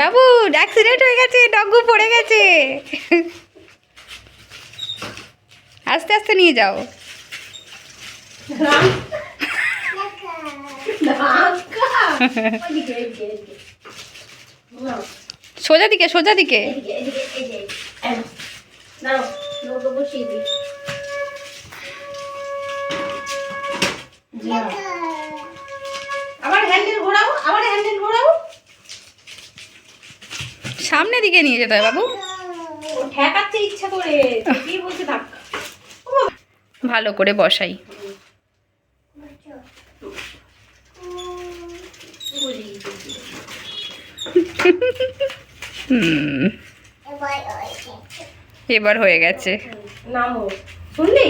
বাবু accident হয়ে গেছে ডগু পড়ে গেছে। আস্তে আস্তে নিয়ে যাও। সোজা দিকে সোজা দিকে। আবার হ্যান্ডেল ঘোরাও আবার হ্যান্ডেল ঘোরাও। সামনে দিকে নিয়ে যেতে হয় বাবু। ঠেকাচ্ছে ইচ্ছা করে কি বলছে ধাক্কা ভালো করে বসাই। হুম। এবার হয়ে গেছে। নামো। শুনলি?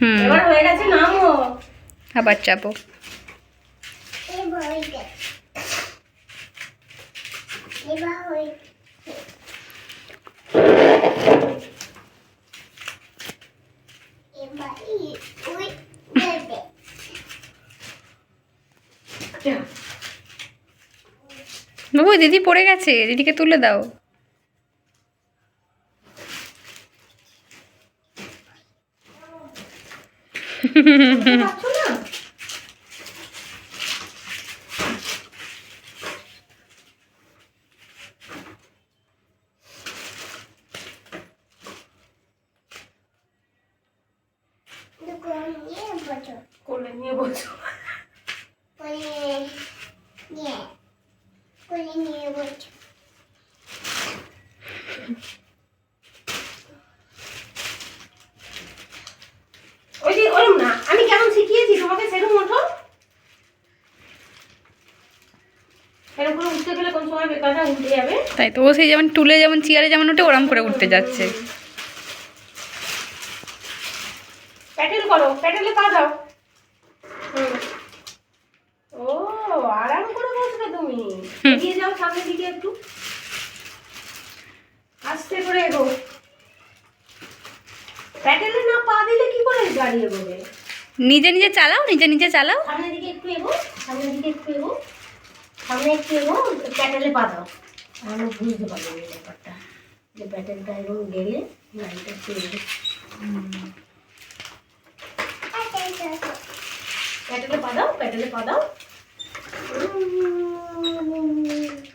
হুম। এবার হয়ে গেছে নামো। আবার চাপো। বাবু দিদি পড়ে গেছে দিদিকে তুলে দাও। কোলে নিয়ে বলছো ওই যে ওরম না আমি কেমন শিখিয়েছি তোমাকে সেরকম ওঠো। এরকম করে উঠতে গেলে কোন সময় বেকারটা উঠে যাবে? তাই তো ও সেই যেমন টুলে যেমন চেয়ারে যেমন ওঠে ওরম করে উঠতে যাচ্ছে। প্যাটেল করো প্যাটেলে পা দাও। হুম। ও আরাম করে বসবে তুমি। এগিয়ে যাও সামনের দিকে একটু। আস্তে করে এগো। প্যাটেলে না পা দিলে কি করে গাড়ি এগোবে? নিজে নিজে চালাও নিজে নিজে চালাও। সামনের দিকে একটু এগো সামনের দিকে একটু এগো। সামনে একটু এগো প্যাটেলে পা দাও। তাহলে বুঝতে পারবে এই ব্যাপারটা যে প্যাটেলটা এরকম গেলে গাড়িটা একটু এগো প্যাটেলে পা দাও প্যাটেলে পা দাও উম, উম,